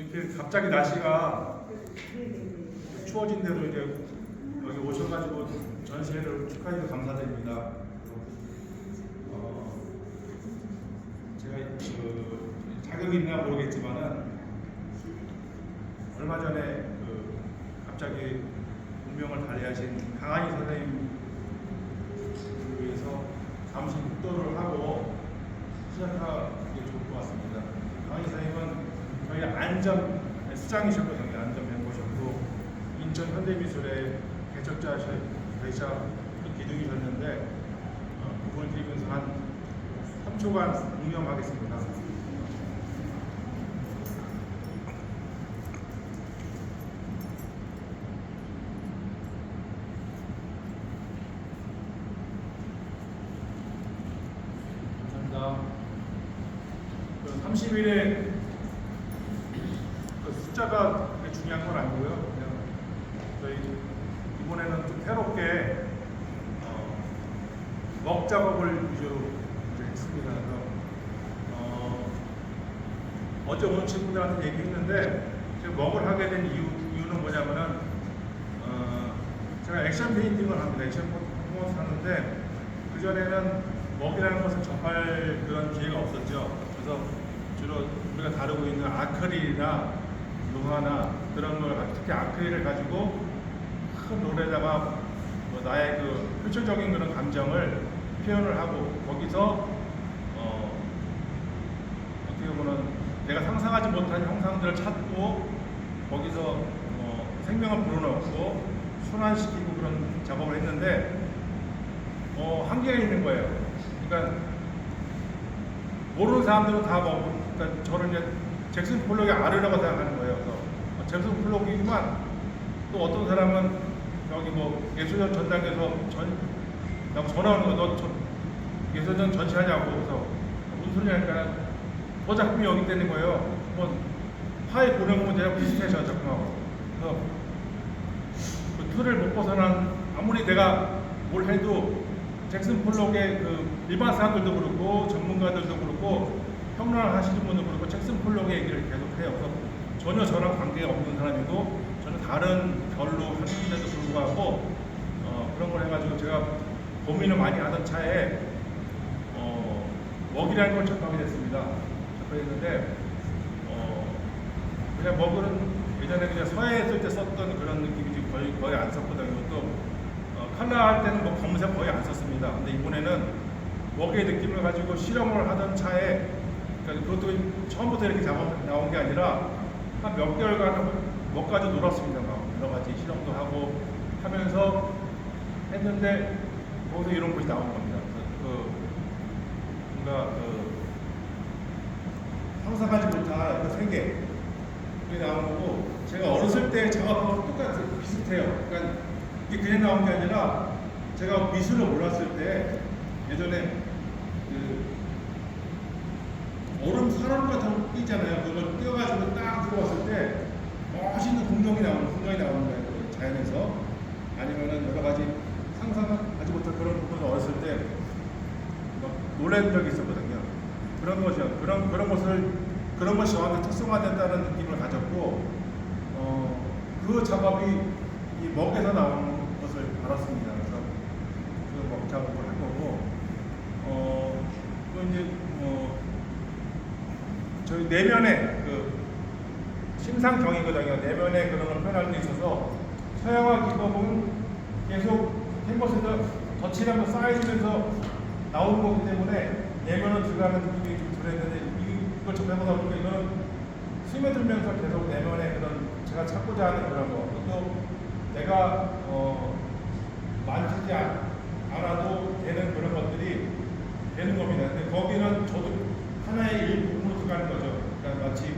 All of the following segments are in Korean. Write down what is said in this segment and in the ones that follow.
이렇게 갑자기 날씨가 추워진 대로 이제 여기 오셔가지고 전시회를 축하해 주셔서 감사드립니다. 어, 제가 그 자격이 있나 모르겠지만은 얼마 전에 그 갑자기 운명을 달리하신 강한희 선생님 위해서 잠시 묵도를 하고 시작하는 게 좋을 것 같습니다. 강희 선생님은 저희 안전 수장이셨거든요. 안전 멤버셨고 인천 현대미술의 개척자이자 기둥이셨는데 어, 그분을 드리면서 한 3초간 묵념하겠습니다. 감사합니다. 그 30일에 그 숫자가 중요한 건 아니고요. 그냥 저희 이번에는 좀 새롭게 어, 먹 작업을 위주로 했습니다. 그래서 어, 어제 오는 친구들한테 얘기했는데 제가 먹을 하게 된 이유, 이유는 뭐냐면은 어, 제가 액션 페인팅을 합니다. 액션 퍼포먼스 하는데 그 전에는 먹이라는 것을 접할 그런 기회가 없었죠. 그래서 주로 우리가 다루고 있는 아크릴이나 루하나 그런 걸 특히 아크릴을 가지고 큰 롤에다가 뭐 나의 그 표출적인 그런 감정을 표현을 하고 거기서 어, 어떻게 보면 내가 상상하지 못한 형상들을 찾고 거기서 어, 생명을 불어넣고 순환시키고 그런 작업을 했는데 어, 한계가 있는 거예요. 그러니까 모르는 사람들은 다 뭐, 그러니까 저는 이제 잭슨 폴록의 아르라고 생각하는 거예요. 그래서 어, 잭슨 폴록이지만 또 어떤 사람은 여기 뭐 예술전 전당에서 전 전화 오는 거너 예술전 전시하냐고 그래서 무슨 소리 하니까 저 작품이 여기 있다는 거예요. 뭐 파일 보내고 문제가 비슷해 저 작품하고. 그래서 그 틀을 못 벗어난 아무리 내가 뭘 해도 잭슨 폴록의 그 일반 사람들도 그렇고 전문가들도 그렇고 평론을 하시는 분도 그렇고 잭슨 폴록의 얘기를 계속 해요. 그래서 전혀 저랑 관계가 없는 사람이고 저는 다른 별로 하는데도 불구하고 어, 그런 걸 해가지고 제가 고민을 많이 하던 차에 어, 먹이라는 걸 접하게 됐습니다. 됐는데 어, 그냥 먹은 예전에 그냥 서예 했을 때 썼던 그런 느낌이지 거의 거의 안 썼거든요. 또 어, 칼라 할 때는 뭐 검은색 거의 안 썼습니다. 근데 이번에는 먹의 느낌을 가지고 실험을 하던 차에 그러니까 그것도 처음부터 이렇게 작업 나온 게 아니라 한 몇 개월간 먹까지 놀았습니다. 막 여러 가지 실험도 하고 하면서 했는데 거기서 이런 것이 나온 겁니다. 그 뭔가 그 상상하지 못한 그 세계 그게 나온 거고 제가 어렸을 때 작업하고 똑같아요. 비슷해요. 그러니까 이게 그냥 나온 게 아니라 제가 미술을 몰랐을 때 예전에 그 얼음 사람 같은 거 있잖아요. 그걸 띄어가지고 딱 들어왔을 때 멋있는 풍경이 나오는 풍경이 나오는 거예요. 그 자연에서 아니면은 여러 가지 상상하지 못한 그런 부분을 어렸을 때막 놀란 적이 있었거든요. 그런 것이요. 그런 그런 것을 그런 것이 저한테 특성화된다는 느낌을 가졌고 어, 그 작업이 이 먹에서 나오는 것을 알았습니다. 그래서 그 먹 작업을 한 거고 어, 또 이제 뭐 저희 내면의 그 심상정이거든요. 내면의 그런 걸 표현할 때 있어서 서양화 기법은 계속 캔버스에서 덧칠하면서 쌓여지면서 나오는 거기 때문에 내면은 들어가는 느낌이 좀 덜했는데 이걸 접해보다 보니까 이거는 스며들면서 계속 내면의 그런 제가 찾고자 하는 그런 거. 또 내가 어, 만지지 않- 않아도 되는 그런 것들이 되는 겁니다. 근데 거기는 저도 하나의 들어 가는 거죠. 그러니까 마치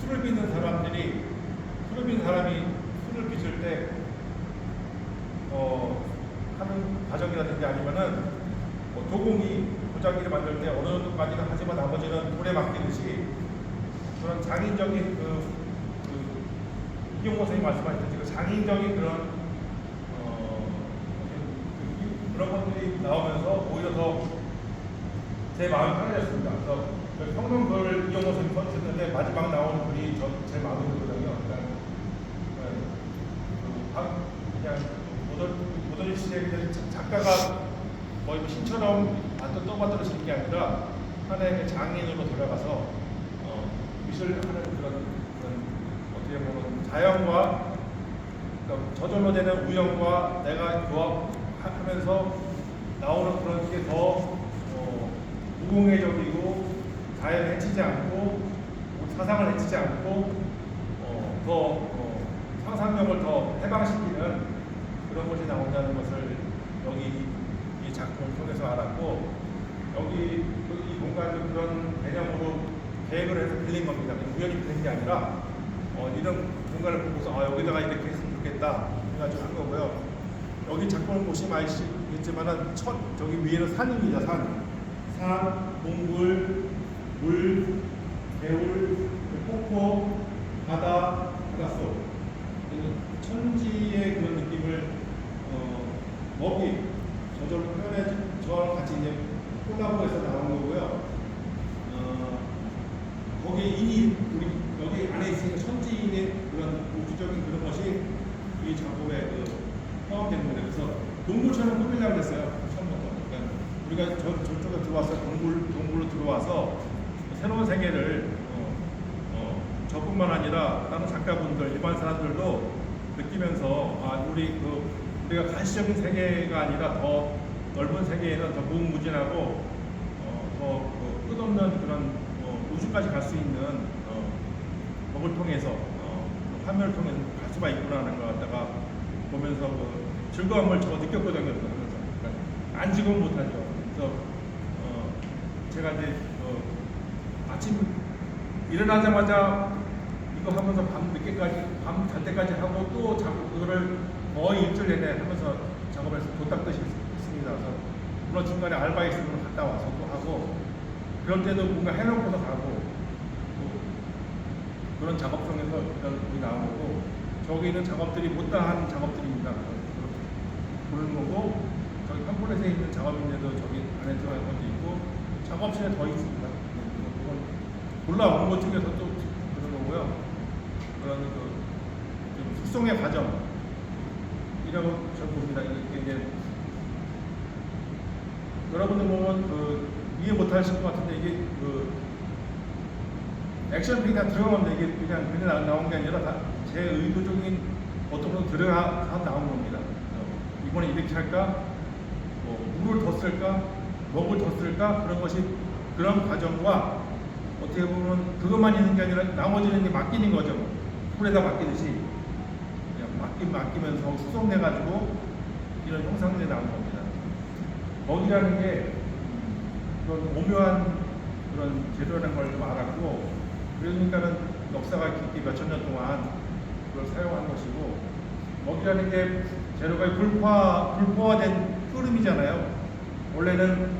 술을 빚는 사람들이 술을 빚는 사람이 술을 빚을 때 어, 하는 과정이라든지 아니면은 뭐 도공이 도자기를 만들 때 어느 정도까지는 하지만 나머지는 돌에 맡기듯이 그런 장인적인 그, 그 이경호 선생님 말씀하셨듯이 그 장인적인 그런 어, 그- 그런 것들이 나오면서 오히려 더 제 마음이 편해졌습니다. 그래서 그 평균 글 이용호 선생님 썼는데 마지막 나온 글이 저, 제 마음에 들거든요. 그러니까 네. 아, 그냥 모던, 모던 시대에 작가가 거의 뭐 신처럼 완전 떠받들어지는 게 아니라 하나의 장인으로 돌아가서 어, 미술을 하는 그런, 그런 어떻게 보면 자연과 그러니까 저절로 되는 우연과 내가 교합하면서 나오는 그런 게더 어, 무공해적이고 자연을 해치지 않고 사상을 해치지 않고 어, 더 어, 상상력을 더 해방시키는 그런 것이 나온다는 것을 여기 이 작품을 통해서 알았고 여기 그이 공간도 그런 개념으로 계획을 해서 빌린 겁니다. 우연히 빌린 게 아니라 어, 이런 공간을 보고서 아, 여기다가 이렇게 했으면 좋겠다 해가지고 한 거고요. 여기 작품을 보시면 아시겠지만은 첫 저기 위에는 산입니다. 산, 산, 동굴, 물, 개울, 폭포, 바다, 바닷속 천지의 그런 느낌을 어, 먹이 저절로 표현해 저랑 같이 이제 콜라보해서 나온 거고요. 어, 거기에 인이 우리 여기 안에 있으니까 천지인의 그런 우주적인 그런 것이 이 작품에 그 포함된 겁니다. 그래서 동굴처럼 꾸미려고 했어요. 처음부터. 그러니까 우리가 저, 저쪽에 들어와서 동굴, 동굴로 들어와서 새로운 세계를 어, 어, 저뿐만 아니라 다른 작가분들, 일반 사람들도 느끼면서 아 우리 그 우리가 가시적인 세계가 아니라 더 넓은 세계에는 더 무궁무진하고 어, 더그 끝없는 그런 어, 우주까지 갈 수 있는 어, 법을 통해서 어, 화면을 통해서 갈 수가 있구나라는 걸 갖다가 보면서 그 즐거움을 저 느꼈거든요. 그러면서 그러니까 안 지금 못하죠. 그래서 어, 제가 이제 어, 아침 일어나자마자 이거 하면서 밤 늦게까지 밤 잘 때까지 하고 또 작업 그거를 거의 일주일 내내 하면서 작업해서 도닦듯이 했습니다. 그래서 물론 중간에 알바 있으면 갔다 와서 또 하고 그럴 때도 뭔가 해놓고서 가고 또 그런 작업 중에서 게 나온 거고 저기 있는 작업들이 못다한 작업들입니다. 그런 거고 저기 팜플렛에 있는 작업인데도 저기 안에 들어갈 것도 있고 작업실에 더 있습니다. 골라온 것 중에서 또 그런 거고요. 그런 그좀 숙성의 과정 이라고 저는 봅니다. 이게 이제 여러분들 보면 그 이해 못하실 것 같은데 이게 그 액션 픽이 다 들어가면 이게 그냥 그냥 나- 나온 게 아니라 다 제 의도적인 어떤 거 들어가 다 나온 겁니다. 어, 이번에 이렇게 할까? 뭐 물을 더 쓸까? 먹을 더 쓸까? 그런 것이 그런 과정과 어떻게 보면 그것만 있는 게 아니라 나머지는 이제 맡기는 거죠. 풀에다 맡기듯이 그냥 맡기 맡기면서 숙성돼가지고 이런 형상들이 나온 겁니다. 먹이라는 게 그런 오묘한 그런 재료라는 걸 좀 알았고 그러니까는 역사가 깊게 몇천 년 동안 그걸 사용한 것이고 먹이라는 게 재료가 불포화 불포화된 끓음이잖아요. 원래는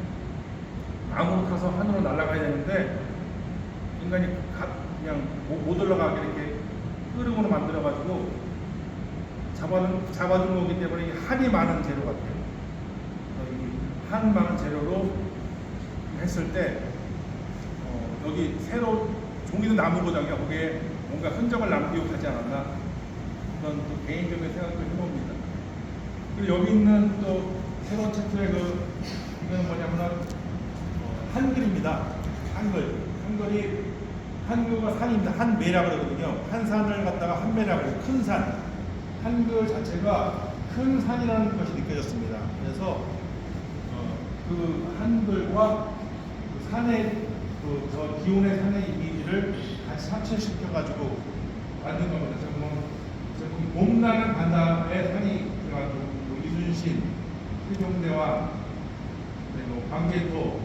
나무로 타서 하늘로 날아가야 되는데 인간이 가- 그냥 못, 못 올라가게 이렇게 끓음으로 만들어 가지고 잡아둔 잡아둔 거기 때문에 한이 많은 재료 같아요. 이한 많은 재료로 했을 때 어, 여기 새로 종이도 나무거든요. 거기에 뭔가 흔적을 남기고 가지 않았나 그런 또 개인적인 생각도 해봅니다. 그리고 여기 있는 또 새로운 챕터의 그 이거는 뭐냐면 어, 한글입니다. 한글. 한글이 한글과 산입니다. 한 매라 그러거든요. 한 산을 갖다가 한 매라고 해요. 큰 산. 한글 자체가 큰 산이라는 것이 느껴졌습니다. 그래서 어, 그 한글과 그 산의 그, 저 기온의 산의 이미지를 같이 합체시켜 가지고 만든 겁니다. 정말 지금 봄나는 바다의 산이 들어가지고 그 이순신, 세종대왕, 그리고 광개토,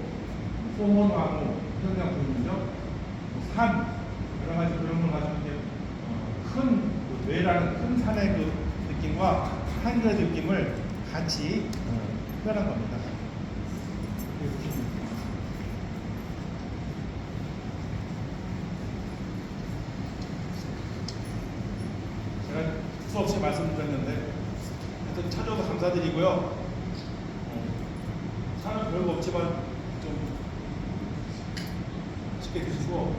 소문왕후 장 보이죠? 산 여러 가지 그런 걸 가지고 이제 어, 큰 그, 뇌라는 큰 산의 그 느낌과 한글의 느낌을 같이 어, 표현한 겁니다. 이렇게. 제가 수없이 말씀드렸는데 하여튼 찾아줘서 감사드리고요. 어, 사람 별거 없지만 좀 맛있게 드시고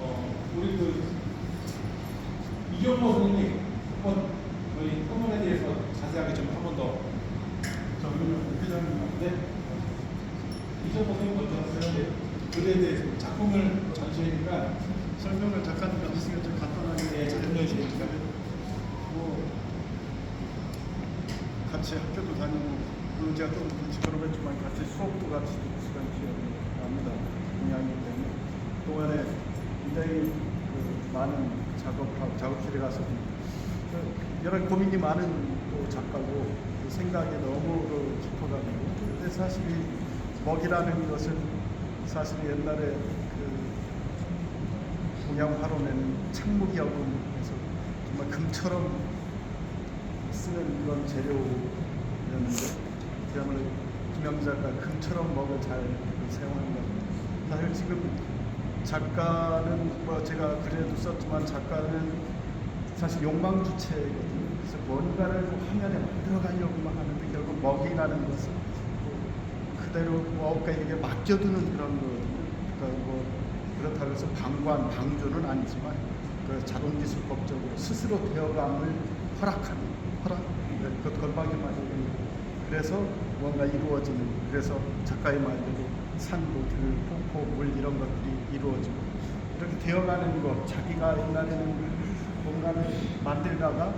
어, 우리 그 이경모 선생님 한번 저희 토론에 대해서 자세하게 좀 한 번 더. 저기 회장님한테 이전 선생님 먼저 하세요. 글에 대해서 작품을 전시하니까 설명을 작가님 해주시면 좀 간단하게 설명해 주시니까? 뭐 같이 학교도 다니고 물론 제가 좀 일찍 걸어봤지만 같이 수업도 같이 듣는 시간 기억이 납니다. 동양이기 때문에. 동안에 굉장히 그 많은 작업하고 작업실에 가서 그 여러 고민이 많은 또 작가고 그 생각이 너무 그 깊어가지고 근데 사실 이 먹이라는 것은 사실 옛날에 그 동양 화론에는 창목이하고해서 정말 금처럼 쓰는 그런 재료였는데 그야말로 김영 작가 금처럼 먹을 잘 사용하는 것 사실 지금 작가는 뭐 제가 글에도 썼지만 작가는 사실 욕망 주체거든요. 그래서 뭔가를 뭐 화면에 만들어가려고만 하는데 결국 먹이라는 것은 뭐 그대로 뭐가에게 맡겨두는 그런 거거든요. 그러니까 뭐 그렇다고 해서 방관, 방조는 아니지만 그 자동기술법적으로 스스로 되어감을 허락하는 허락, 네, 그 걸박이 말이에요. 그래서 뭔가 이루어지는 그래서 작가의 말대로 산, 뭐, 들, 폭포, 물 이런 것들이 이루어지고 이렇게 되어가는 것 자기가 옛날에는 뭔가를 만들다가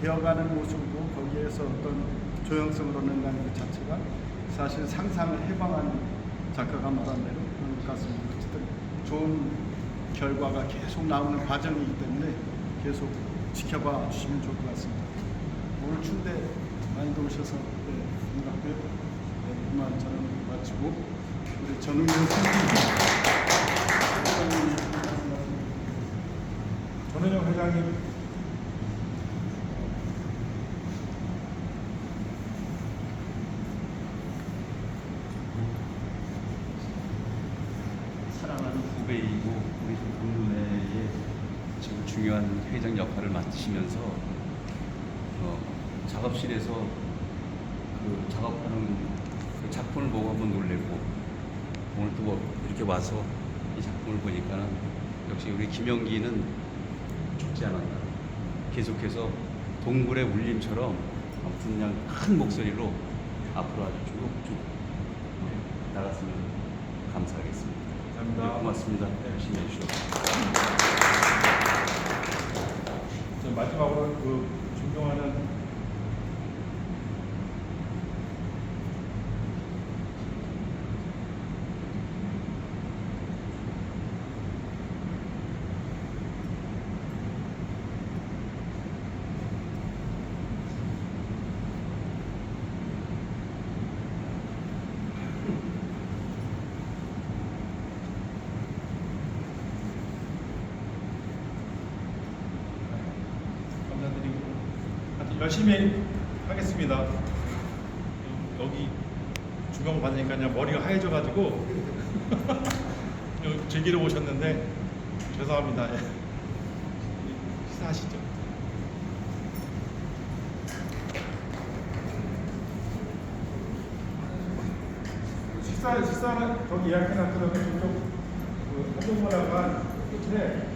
되어가는 모습이고 거기에서 어떤 조형성을 얻는다는 것 자체가 사실 상상을 해방한 작가가 말한 대로 그런 것 같습니다. 어쨌든 좋은 결과가 계속 나오는 과정이기 때문에 계속 지켜봐 주시면 좋을 것 같습니다. 오늘 추운데 많이 도우셔서 네, 반갑고요. 네, 이만 저는 마치고 우리 전웅현 선생님 전은영 회장님. 사랑하는 후배이고 우리 동문회의 지금 중요한 회장 역할을 맡으시면서 어, 작업실에서 그 작업하는 그 작품을 보고 한번 놀랬고 오늘 또 이렇게 와서 이 작품을 보니까는 역시 우리 김영기는 죽지 않았다. 계속해서 동굴의 울림처럼 아무튼 그냥 큰 목소리로 앞으로 아주 쭉쭉 나갔으면 감사하겠습니다. 감사합니다. 네, 고맙습니다. 열심히 해주셔서. 저 마지막으로 그 존경하는 감사드리고 하여튼 열심히 하겠습니다. 여기 주경 받으니까 그냥 머리가 하얘져가지고 즐기러 오셨는데 죄송합니다. 예. 식사하시죠. 식사 식사는 저기 예약해놨더라고요. 저쪽 그 한동문화관 끝에